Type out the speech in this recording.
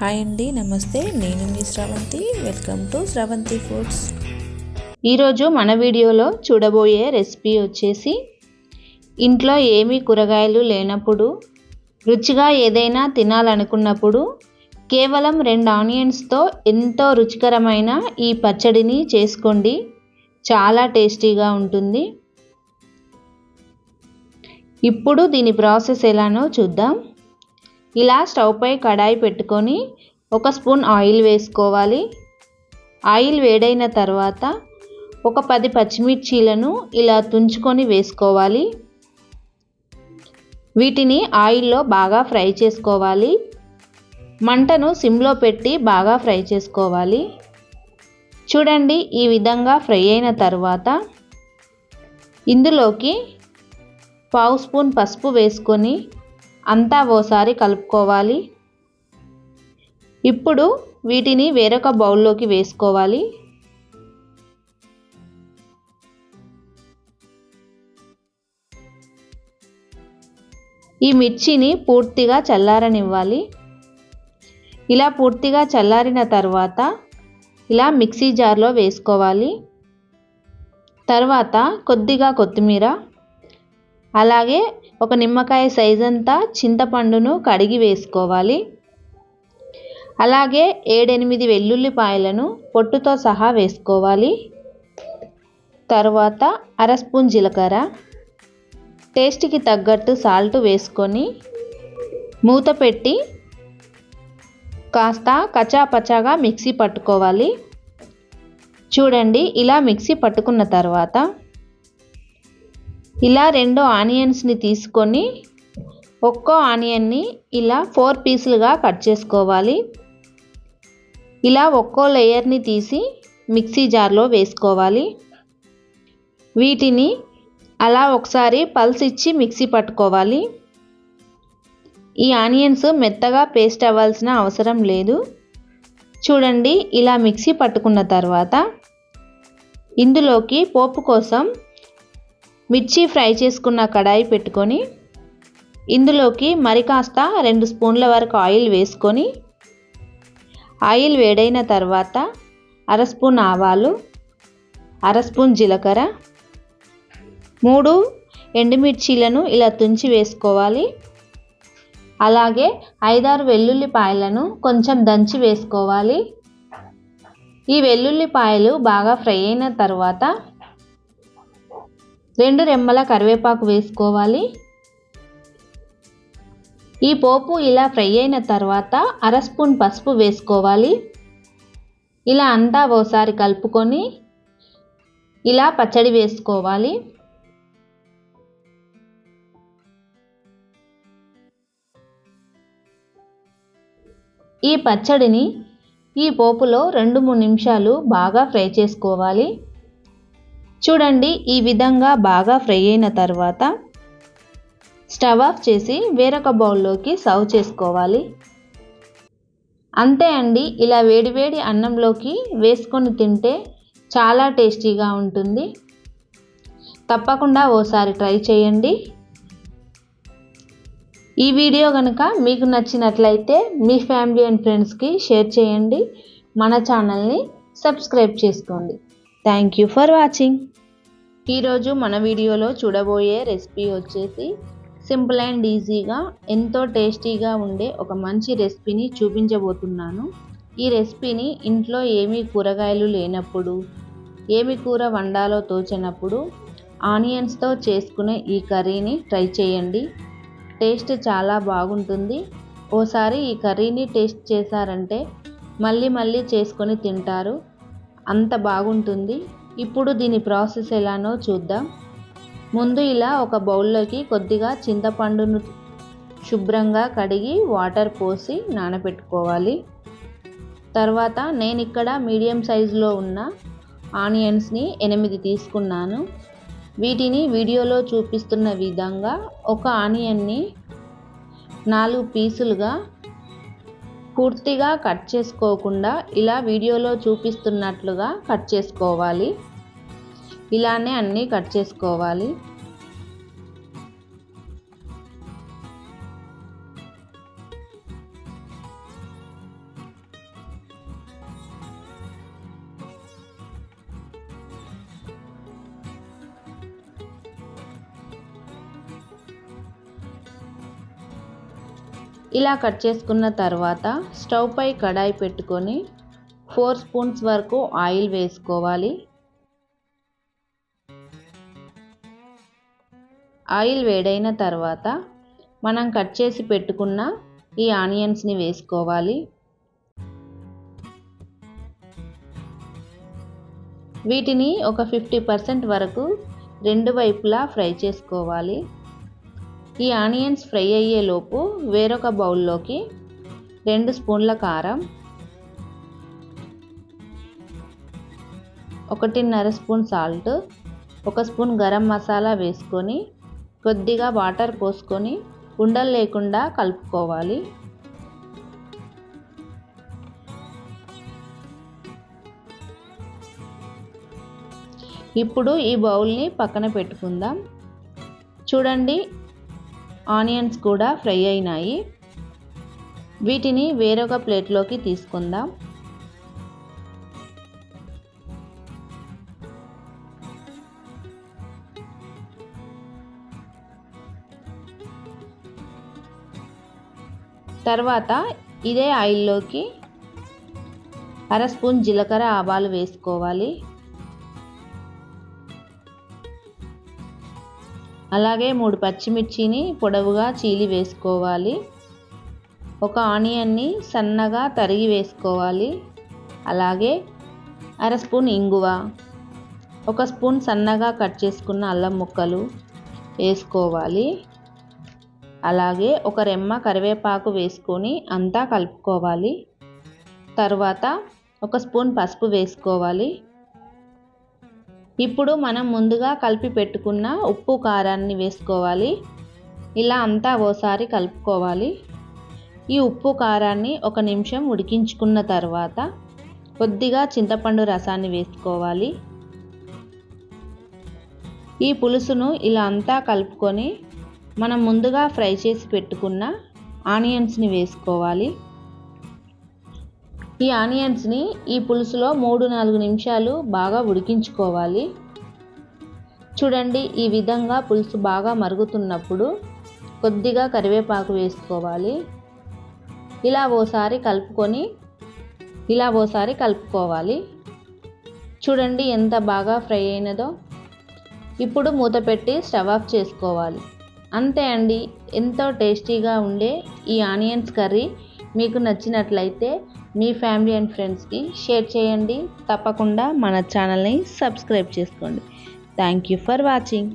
Hi అండి నమస్తే. నేను మీ Sravanthi. Welcome to Sravanthi foods. ఈరోజు మన వీడియోలో చూడబోయే రెసిపీ వచ్చేసి ఇంట్లో ఏమీ కూరగాయలు లేనప్పుడు రుచిగా ఏదైనా తినాలనుకున్నప్పుడు కేవలం రెండు ఆనియన్స్తో ఎంతో రుచికరమైన ఈ పచ్చడిని చేసుకోండి. చాలా టేస్టీగా ఉంటుంది. ఇప్పుడు దీని ప్రాసెస్ ఎలానో చూద్దాం. ఇలా స్టవ్పై కడాయి పెట్టుకొని ఒక స్పూన్ ఆయిల్ వేసుకోవాలి. ఆయిల్ వేడైన తర్వాత ఒక పది పచ్చిమిర్చీలను ఇలా తుంచుకొని వేసుకోవాలి. వీటిని ఆయిల్లో బాగా ఫ్రై చేసుకోవాలి. మంటను సిమ్లో పెట్టి బాగా ఫ్రై చేసుకోవాలి. చూడండి ఈ విధంగా ఫ్రై అయిన తర్వాత ఇందులోకి పావు స్పూన్ పసుపు వేసుకొని అంతా ఓసారి కలుపుకోవాలి. ఇప్పుడు వీటిని వేరొక బౌల్లోకి వేసుకోవాలి. ఈ మిర్చిని పూర్తిగా చల్లారనివ్వాలి. ఇలా పూర్తిగా చల్లారిన తర్వాత ఇలా మిక్సీ జార్లో వేసుకోవాలి. తర్వాత కొద్దిగా కొత్తిమీర అలాగే ఒక నిమ్మకాయ సైజ్ అంతా చింతపండును కడిగి వేసుకోవాలి. అలాగే ఏడెనిమిది వెల్లుల్లిపాయలను పొట్టుతో సహా వేసుకోవాలి. తర్వాత అర స్పూన్ జీలకర్ర. టేస్ట్కి తగ్గట్టు సాల్ట్ వేసుకొని మూత పెట్టి కాస్త కచాపచాగా మిక్సీ పట్టుకోవాలి. చూడండి ఇలా మిక్సీ పట్టుకున్న తర్వాత ఇలా రెండు ఆనియన్స్ని తీసుకొని ఒక్కో ఆనియన్ని ఇలా ఫోర్ పీసులుగా కట్ చేసుకోవాలి. ఇలా ఒక్కో లేయర్ని తీసి మిక్సీ జార్లో వేసుకోవాలి. వీటిని అలా ఒకసారి పల్స్ ఇచ్చి మిక్సీ పట్టుకోవాలి. ఈ ఆనియన్స్ మెత్తగా పేస్ట్ అవ్వాల్సిన అవసరం లేదు. చూడండి ఇలా మిక్సీ పట్టుకున్న తర్వాత ఇందులోకి పోపు కోసం మిర్చి ఫ్రై చేసుకున్న కడాయి పెట్టుకొని ఇందులోకి మరి కాస్త రెండు స్పూన్ల వరకు ఆయిల్ వేసుకొని ఆయిల్ వేడైన తర్వాత అర స్పూన్ ఆవాలు అర స్పూన్ జీలకర్ర మూడు ఎండుమిర్చీలను ఇలా తుంచి వేసుకోవాలి. అలాగే ఐదారు వెల్లుల్లిపాయలను కొంచెం దంచి వేసుకోవాలి. ఈ వెల్లుల్లిపాయలు బాగా ఫ్రై అయిన తర్వాత రెండు రెమ్మల కరివేపాకు వేసుకోవాలి. ఈ పోపు ఇలా ఫ్రై అయిన తర్వాత అర స్పూన్ పసుపు వేసుకోవాలి. ఇలా అంతా ఓసారి కలుపుకొని ఇలా పచ్చడి వేసుకోవాలి. ఈ పచ్చడిని ఈ పోపులో రెండు మూడు నిమిషాలు బాగా ఫ్రై చేసుకోవాలి. చూడండి ఈ విధంగా బాగా ఫ్రై అయిన తర్వాత స్టవ్ ఆఫ్ చేసి వేరొక బౌల్లోకి సర్వ్ చేసుకోవాలి. అంతే అండి ఇలా వేడివేడి అన్నంలోకి వేసుకొని తింటే చాలా టేస్టీగా ఉంటుంది. తప్పకుండా ఓసారి ట్రై చేయండి. ఈ వీడియో కనుక మీకు నచ్చినట్లయితే మీ ఫ్యామిలీ అండ్ ఫ్రెండ్స్కి షేర్ చేయండి. మన ఛానల్ని సబ్స్క్రైబ్ చేసుకోండి. థ్యాంక్ యూ ఫర్ వాచింగ్ ఈరోజు మన వీడియోలో చూడబోయే రెసిపీ వచ్చేసి సింపుల్ అండ్ ఈజీగా ఎంతో టేస్టీగా ఉండే ఒక మంచి రెసిపీని చూపించబోతున్నాను. ఈ రెసిపీని ఇంట్లో ఏమీ కూరగాయలు లేనప్పుడు ఏమి కూర వండాలో తోచినప్పుడు ఆనియన్స్తో చేసుకునే ఈ కర్రీని ట్రై చేయండి. టేస్ట్ చాలా బాగుంటుంది. ఓసారి ఈ కర్రీని టేస్ట్ చేశారంటే మళ్ళీ మళ్ళీ చేసుకొని తింటారు. అంత బాగుంటుంది. ఇప్పుడు దీని ప్రాసెస్ ఎలానో చూద్దాం. ముందు ఇలా ఒక బౌల్లోకి కొద్దిగా చింతపండును శుభ్రంగా కడిగి వాటర్ పోసి నానబెట్టుకోవాలి తర్వాత నేను ఇక్కడ మీడియం సైజులో ఉన్న ఆనియన్స్ని ఎనిమిది తీసుకున్నాను. వీటిని వీడియోలో చూపిస్తున్న విధంగా ఒక ఆనియన్ని నాలుగు పీసులుగా పూర్తిగా కట్ చేసుకోకుండా ఇలా వీడియోలో చూపిస్తున్నట్లుగా కట్ చేసుకోవాలి. ఇలానే అన్నీ కట్ చేసుకోవాలి. ఇలా కట్ చేసుకున్న తర్వాత స్టవ్ పై కడాయి పెట్టుకొని ఫోర్ స్పూన్స్ వరకు ఆయిల్ వేసుకోవాలి. ఆయిల్ వేడైన తర్వాత మనం కట్ చేసి పెట్టుకున్న ఈ ఆనియన్స్ని వేసుకోవాలి. వీటిని ఒక ఫిఫ్టీ పర్సెంట్ వరకు రెండు వైపులా ఫ్రై చేసుకోవాలి. ఈ ఆనియన్స్ ఫ్రై అయ్యేలోపు వేరొక బౌల్లోకి రెండు స్పూన్ల కారం ఒకటిన్నర స్పూన్ సాల్ట్ ఒక స్పూన్ గరం మసాలా వేసుకొని కొద్దిగా వాటర్ పోసుకొని ఉండలు లేకుండా కలుపుకోవాలి. ఇప్పుడు ఈ బౌల్ని పక్కన పెట్టుకుందాం. చూడండి ఆనియన్స్ కూడా ఫ్రై అయినాయి. వీటిని వేరొక ప్లేట్లోకి తీసుకుందాం. తర్వాత ఇదే ఆయిల్లోకి అర స్పూన్ జీలకర్ర ఆవాలు వేసుకోవాలి. అలాగే మూడు పచ్చిమిర్చిని పొడవుగా చీలి వేసుకోవాలి. ఒక ఆనియన్ని సన్నగా తరిగి వేసుకోవాలి. అలాగే అర స్పూన్ ఇంగువ ఒక స్పూన్ సన్నగా కట్ చేసుకున్న అల్లం ముక్కలు వేసుకోవాలి. అలాగే ఒక రెమ్మ కరివేపాకు వేసుకొని అంతా కలుపుకోవాలి. తర్వాత ఒక స్పూన్ పసుపు వేసుకోవాలి. ఇప్పుడు మనం ముందుగా కలిపి పెట్టుకున్న ఉప్పు కారాన్ని వేసుకోవాలి. ఇలా అంతా ఓసారి కలుపుకోవాలి. ఈ ఉప్పు కారాన్ని ఒక నిమిషం ఉడికించుకున్న తర్వాత కొద్దిగా చింతపండు రసాన్ని వేసుకోవాలి. ఈ పులుసును ఇలా అంతా కలుపుకొని మనం ముందుగా ఫ్రై చేసి పెట్టుకున్న ఆనియన్స్ని వేసుకోవాలి. ఈ ఆనియన్స్ని ఈ పులుసులో మూడు నాలుగు నిమిషాలు బాగా ఉడికించుకోవాలి. చూడండి ఈ విధంగా పులుసు బాగా మరుగుతున్నప్పుడు కొద్దిగా కరివేపాకు వేసుకోవాలి. ఇలా ఓసారి కలుపుకొని ఇలా ఓసారి కలుపుకోవాలి. చూడండి ఎంత బాగా ఫ్రై అయినదో. ఇప్పుడు మూత పెట్టి స్టవ్ ఆఫ్ చేసుకోవాలి. అంతే అండి. ఎంతో టేస్టీగా ఉండే ఈ ఆనియన్స్ కర్రీ మీకు నచ్చినట్లయితే మీ ఫ్యామిలీ అండ్ ఫ్రెండ్స్కి షేర్ చేయండి. తప్పకుండా మన ఛానల్ని సబ్స్క్రైబ్ చేసుకోండి. Thank you for watching.